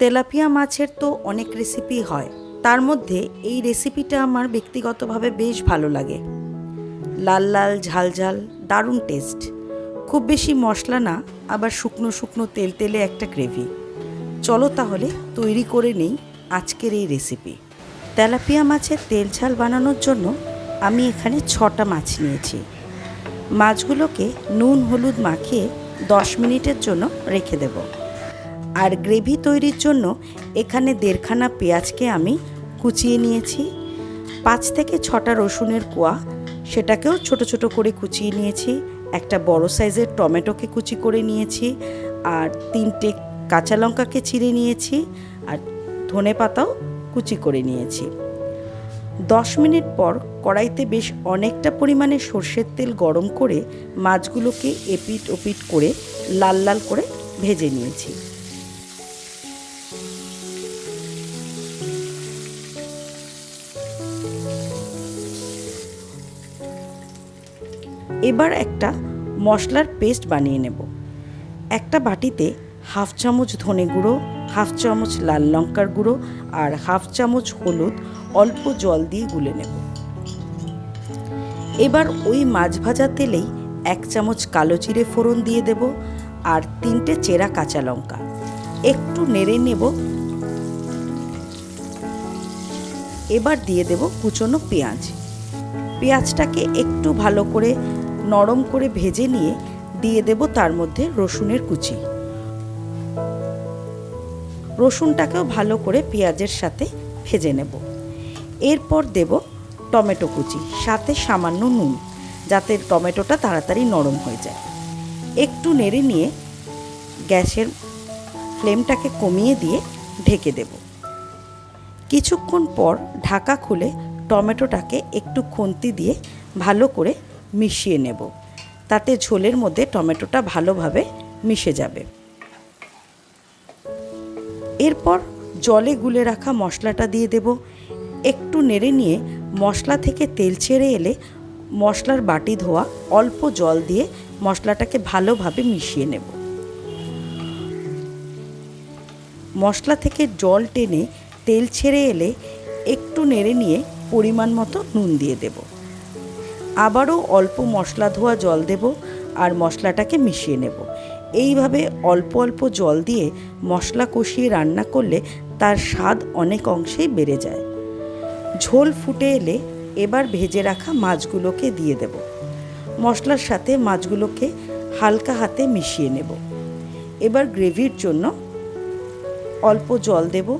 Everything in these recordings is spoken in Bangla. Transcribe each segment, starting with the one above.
তেলাপিয়া মাছের তো অনেক রেসিপি হয়। তার মধ্যে এই রেসিপিটা আমার ব্যক্তিগতভাবে বেশ ভালো লাগে। লাল লাল, ঝাল ঝাল, দারুণ টেস্ট খুব বেশি মশলা না, আবার শুকনো শুকনো তেল তেলে একটা গ্রেভি চলো তাহলে তৈরি করে নেই আজকের এই রেসিপি তেলাপিয়া মাছের তেল ঝাল বানানোর জন্য আমি এখানে ছটা মাছ নিয়েছি। মাছগুলোকে নুন, হলুদ মাখিয়ে দশ মিনিটের জন্য রেখে দেব। আর গ্রেভি তৈরির জন্য এখানে দেড়খানা পেঁয়াজকে আমি কুচিয়ে নিয়েছি। পাঁচ থেকে ছটা রসুনের কোয়া, সেটাকেও ছোট ছোট করে কুচিয়ে নিয়েছি। একটা বড় সাইজের টমেটোকে কুচি করে নিয়েছি। আর তিনটে কাঁচা লঙ্কাকে চিড়ে নিয়েছি। আর ধনে পাতাও কুচি করে নিয়েছি। দশ মিনিট পর কড়াইতে বেশ অনেকটা পরিমাণে সর্ষের তেল গরম করে মাছগুলোকে এপিট ওপিট করে লাল লাল করে ভেজে নিয়েছি। এবার একটা মশলার পেস্ট বানিয়ে নেব। একটা বাটিতে হাফ চামচ ধনে গুঁড়ো, হাফ চামচ লাল লঙ্কার গুঁড়ো আর হাফ চামচ হলুদ অল্প জল দিয়ে গুলে নেব। এবার ওই মাছ ভাজা তেলেই এক চামচ কালো জিরে ফোড়ন দিয়ে দেব আর তিনটে চেরা কাঁচা লঙ্কা। একটু নেড়ে নেব। এবার দিয়ে দেব কুচনো পেঁয়াজ। পেঁয়াজটাকে একটু ভালো করে নরম করে ভেজে নিয়ে দিয়ে দেব তার মধ্যে রসুনের কুচি। রসুনটাকেও ভালো করে পেঁয়াজের সাথে ভেজে নেব। এরপর দেব টমেটো কুচি, সাথে সামান্য নুন, যাতে টমেটোটা তাড়াতাড়ি নরম হয়ে যায়। একটু নেড়ে নিয়ে গ্যাসের ফ্লেমটাকে কমিয়ে দিয়ে ঢেকে দেব। কিছুক্ষণ পর ঢাকা খুলে টমেটোটাকে একটু খুন্তি দিয়ে ভালো করে মিশিয়ে নেব। তাতে ঝোলের মধ্যে টমেটোটা ভালোভাবে মিশে যাবে। এরপর জলে গুলে রাখা মশলাটা দিয়ে দেব। একটু নেড়ে নিয়ে মশলা থেকে তেল ছেড়ে এলে মশলার বাটি ধোয়া অল্প জল দিয়ে মশলাটাকে ভালোভাবে মিশিয়ে নেব। মশলা থেকে জল টেনে তেল ছেড়ে এলে একটু নেড়ে নিয়ে পরিমাণ মতো নুন দিয়ে দেব। আবারও অল্প মশলা ধোয়া জল দেব আর মশলাটাকে মিশিয়ে নেব। এইভাবে অল্প অল্প জল দিয়ে মশলা কষিয়ে রান্না করলে তার স্বাদ অনেক অংশেই বেড়ে যায়। ঝোল ফুটে এলে এবার ভেজে রাখা মাছগুলোকে দিয়ে দেব। মশলার সাথে মাছগুলোকে হালকা হাতে মিশিয়ে নেব। এবার গ্রেভির জন্য অল্প জল দেব।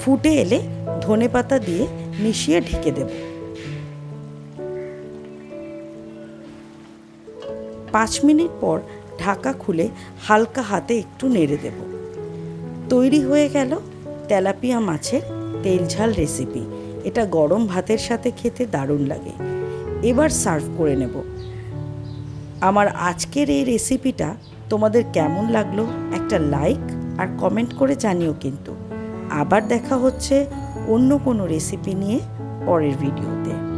ফুটে এলে ধনে পাতা দিয়ে মিশিয়ে ঢেকে দেব। পাঁচ মিনিট পর ঢাকা খুলে হালকা হাতে একটু নেড়ে দেব। তৈরি হয়ে গেল তেলাপিয়া মাছের তেল ঝাল রেসিপি। এটা গরম ভাতের সাথে খেতে দারুণ লাগে। এবার সার্ভ করে নেব। আমার আজকের এই রেসিপিটা তোমাদের কেমন লাগল একটা লাইক আর কমেন্ট করে জানিও কিন্তু। আবার দেখা হচ্ছে অন্য কোনো রেসিপি নিয়ে পরের ভিডিওতে।